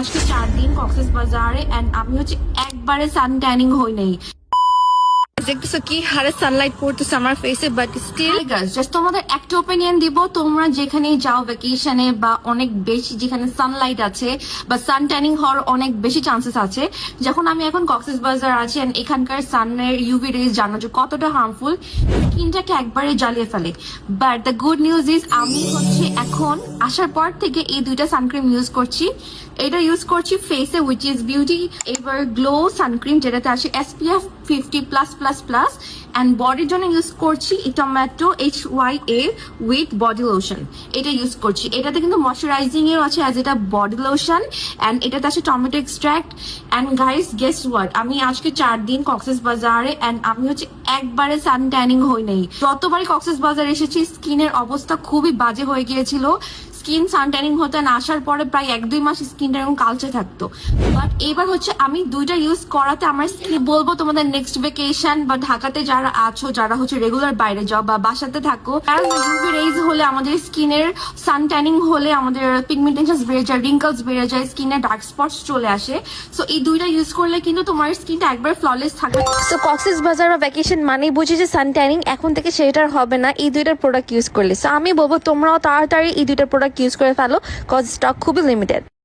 আজকে চার দিন কক্সেস বাজারে এন্ড আমি হচ্ছে একবারে সান ট্যানিং হই নাই। দেখতেছো কি হারে সানলাইট পড়তেছে আমার ফেসে বাট স্টিল জাস্ট তোমাদের একটা ওপিনিয়ন দিব তোমরা যেখানেই যাও ভ্যাকেশনে বা অনেক বেশি যেখানে সানলাইট আছে বা সান ট্যানিং হওয়ার অনেক বেশি চান্সেস আছে যখন আমি এখন কক্সেস বাজার আছি and এখানকার সানের ইউভি রেজ জানো যে কতটা হার্মফুল স্কিনটাকে একবারে জ্বালিয়ে ফেলে। But the good news is আমি হচ্ছে এখন আসার পর থেকে এই দুইটা সানক্রিম ইউজ করছি। এটা ইউজ করছি ফেসে which is Beauty Ever Glow suncream, যেটাতে আছে SPF fifty plus plus plus and বডির জন্য ইউজ করছি tomato H Y A with body lotion এটা ইউজ করছি। এটাতে কিন্তু ময়শ্চারাইজিং এর আছে অ্যাজ এটা বডি লোশন অ্যান্ড এটাতে আছে tomato extract and guys guess what আমি আজকে চার দিন কক্সেস বাজারে অ্যান্ড আমি হচ্ছে একবারে সান ট্যানিং হই নাই। যতবারই কক্সেস বাজার এসেছি স্কিনের অবস্থা খুবই বাজে হয়ে গিয়েছিল। স্কিন সানট্যানিং হতে না আসার পরে প্রায় এক, দুই মাস স্কিনটা এরকম কালচে থাকতো। বাট এবার হচ্ছে আমি দুইটা ইউজ করাতে আমার স্কিন বলব তোমাদের নেক্সট ভেকেশন বা ঢাকাতে যারা আছো, যারা হচ্ছে রেগুলার বাইরে যাও বা বাসাতে থাকো কারণ ইউভি রেজ হলে আমাদের স্কিনের সান ট্যানিং হলে আমাদের পিগমেন্টেশন বেড়ে যায় রিঙ্কলস বেড়ে যায় স্কিনে ডার্ক স্পটস চলে আসে। সো এই দুইটা ইউজ করলে কিন্তু তোমার স্কিনটা একবার ফ্ললেস থাকবে। সো কক্সেস বাজার বা ভ্যাকেশন মানেই বুঝি যে সান ট্যানিং এখন থেকে সেটার হবে না, এই দুইটার প্রোডাক্ট ইউজ করলে। সো আমি বলব তোমরাও তাড়াতাড়ি এই দুইটার ইউজ করে ফেলো কজ স্টক খুবই লিমিটেড